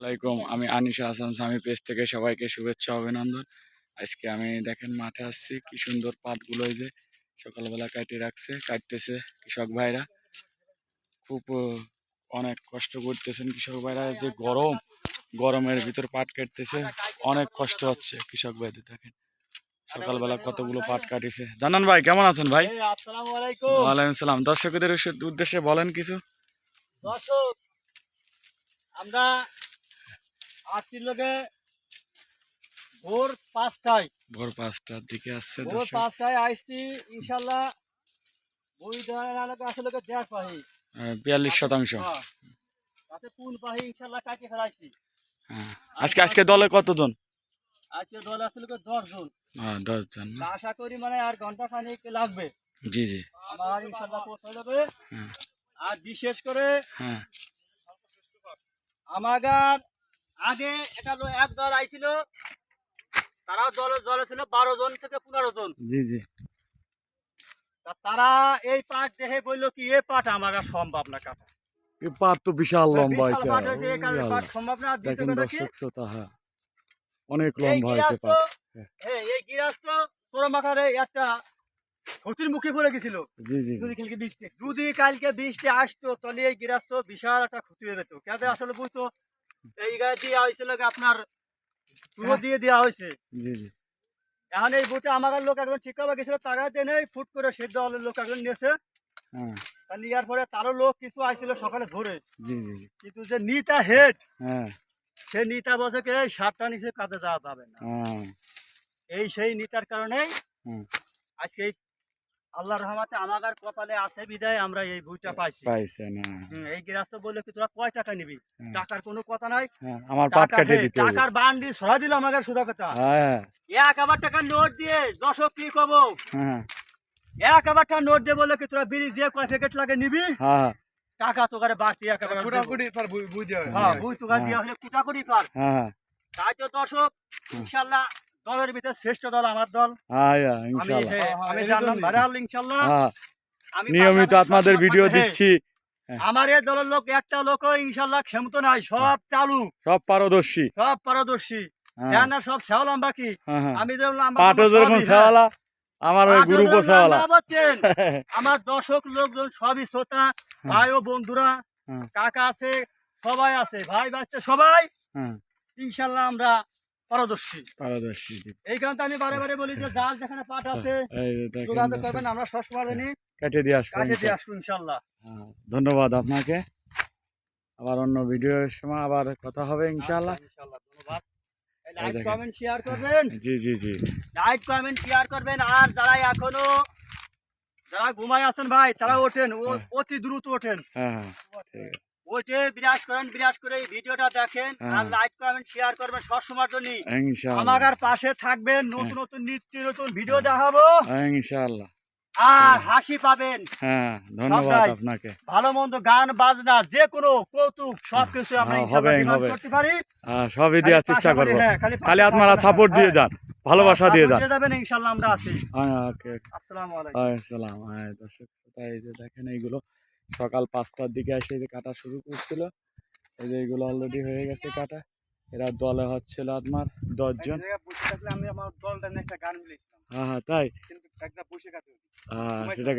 আসসালামাইকুম আমি আনিশা হাসান স্বামী পেজ থেকে সবাইকে শুভেচ্ছা অভিনন্দন। আজকে আমি দেখেন মাঠে আসছি কি সুন্দর পাটগুলো যে সকালবেলা কাটে রাখছে কাটতেছে কৃষক ভাইরা। খুব অনেক কষ্ট করতেছেন কৃষক ভাইরা যে গরম গরমের ভিতর পাট কাটতেছে অনেক কষ্ট হচ্ছে কৃষক ভাইদের দেখেন। সকালবেলা কতগুলো পাট কাটিছে। জানান ভাই কেমন আছেন ভাই? ওয়ালাইকুম সালাম। দর্শকদের উদ্দেশ্যে- উদ্দেশ্যে বলেন কিছু। দর্শক আমরা আসছি লোকে ভোর পাঁচটায়। ভোর পাঁচটার দিকে আসছে ভোর পাঁচটায় আসছি ইনশাল্লাহ বই ধরনের লোকে আসলে লোকে দেড় পাহি। বিয়াল্লিশ শতাংশ। হ্যাঁ। তাতে কোন পাহি ইনশাল্লাহ কাকে ফেলাইছি হ্যাঁ। আজকে আজকে দলে কতজন? আজকে দল আসলে লোকে দশ জন হ্যাঁ, দশ জন? আশা করি মানে আর ঘণ্টা খানিক লাগবে। জি জি। আমার ইনশাল্লাহ পৌঁছে যাবে। হ্যাঁ। আর বিশেষ করে হ্যাঁ। আমাগার আগে এটা এক দল আইছিল তারাও দলে দলে ছিল বারো জন থেকে পনেরো জন। জি জি। তারা এই পাট দেখে বলল কি এ পাট আমার সম্ভব না কাটা। এই পাট তো বিশাল লম্বা হয়েছে। সম্ভব না। দেখেন দর্শক শ্রোতা হ্যাঁ। অনেক লম্বা হয়েছে পাট। হ্যাঁ। এই গিরাস্ত তোরমাখারে একটা ক্ষতির মুখে পড়ে গেছিল। জি জি জি। যদি কালকে বৃষ্টি যদি কালকে বৃষ্টি আসতো তাহলে এই গিরাস্ত বিশাল একটা ক্ষতি হয়ে যেত। কেন আসলে বুঝতো এই গায়ে দেওয়া হয়েছিল আপনার পুরো দিয়ে দেওয়া হয়েছে। জি জি। এখন এই বুটে আমার লোক একজন ঠিক করা গেছিল টাকা দেনে ফুট করে সে দলের লোক একজন নিয়েছে। হ্যাঁ। নেওয়ার পরে তারও লোক কিছু আইছিল সকালে ধরে জি জি। কিন্তু যে নিতা হেড হ্যাঁ। সে নিতা বছরকে এই সাতটা নিচে কাজে যাওয়া যাবে না। হ্যাঁ। এই সেই নিতার কারণে আজকে এই আল্লাহ রহমাতে আমাদের কপালে আছে বিদায় আমরা এই বইটা পাইছি। পাইছে না। হুম, এই গৃহস্থ বললে কি তোরা কয় টাকা নিবি? হ্যাঁ। টাকার কোনো কথা নাই। হ্যাঁ, আমার পাট কাটে দিতে হবে টাকার বান্ডি সরা দিল আমাদের সুদা কথা হ্যাঁ। এক আবার টাকার নোট দিয়ে দশক কি কব হ্যাঁ এক আবার টাকা নোট দিয়ে বলে কি তোরা বিড়ি দিয়ে কয় প্যাকেট লাগে নিবি? হ্যাঁ টাকা তোকারে বাড়তি একেবারে হ্যাঁ বুঝ তোকার দিয়া হলে কুটাকুটি পার। হ্যাঁ তাই তো দর্শক ইনশাল্লাহ দলের ভিতরে শ্রেষ্ঠ দল আমার দল। হ্যাঁ হ্যাঁ, আমি ইনশাল্লাহ হ্যাঁ, আমি জানলাম ভাইরাল ইনশাল্লাহ হ্যাঁ নিয়মিত আপনাদের ভিডিও হ্যাঁ, দিচ্ছি। আমার এই দলের লোক একটা লোক ইনশাল্লাহ ক্ষমত নাই সব চালু। সব পারদর্শী। সব পারদর্শী। হ্যাঁ। হ্যাঁ না সব সেওয়া লম্বা কি? হ্যাঁ হ্যাঁ। আমি যেরকম হ্যাঁ। আমার আমার দর্শক লোকজন সবই শ্রোতা ভাই ও বন্ধুরা হ্যাঁ। কাকা আছে সবাই আছে ভাই বাচ্চা সবাই। হ্যাঁ। ইনশাল্লাহ আমরা পারদর্শী। পারদর্শী এই কারণে আমি বারে বারে বলি যে যার যেখানে পাট আছে এই যে দেখেন যোগাযোগ করবেন আমরা সবসময় জানি কেটে দিয়ে আসব কাছে দিয়ে ইনশাল্লাহ। আসব ইনশাল্লাহ। হ্যাঁ, ধন্যবাদ আপনাকে। আবার অন্য ভিডিওর সময় আবার কথা হবে আচ্ছা, ইনশাল্লাহ। ধন্যবাদ। লাইক কমেন্ট শেয়ার করবেন। জি জি জি। লাইক কমেন্ট শেয়ার করবেন। আর যারা এখনও যারা ঘুমায় আছেন ভাই তারা ওঠেন। হ্যাঁ। অতি দ্রুত ওঠেন। হ্যাঁ হ্যাঁ ঠিক আছে। ওইটে বিরাজ করেন বিরাজ করে এই ভিডিওটা দেখেন আর। লাইক কমেন্ট শেয়ার করবেন সবসময়ের জন্য ইনশাআল্লাহ। পাশে থাকবেন নতুন নতুন নিত্য নতুন ভিডিও দেখাবো। ইনশাআল্লাহ। আর হাসি পাবেন। হ্যাঁ ধন্যবাদ আপনাকে। ভালো মন্দ গান বাজনা যে কোনো কৌতুক সবকিছু আমরা হ্যাঁ, ইনশাআল্লাহ। করতে পারি। হ্যাঁ, সবই দেওয়ার খালি চেষ্টা করব। হ্যাঁ, খালি আপনারা সাপোর্ট দিয়ে। যান ভালোবাসা দিয়ে যান। যাবেন ইনশাআল্লাহ আমরা আছি। হ্যাঁ ওকে আসসালামু আলাইকুম। আসসালাম। হ্যাঁ দর্শক শ্রোতা, এই যে দেখেন এইগুলো। সকাল পাঁচটার দিকে এসে যে কাটা শুরু করছিল। এই যে এইগুলো অলরেডি হয়ে গেছে কাটা। এরা দলে হচ্ছিল আপনার দশজন। হ্যাঁ হ্যাঁ তাই? হ্যাঁ সেটা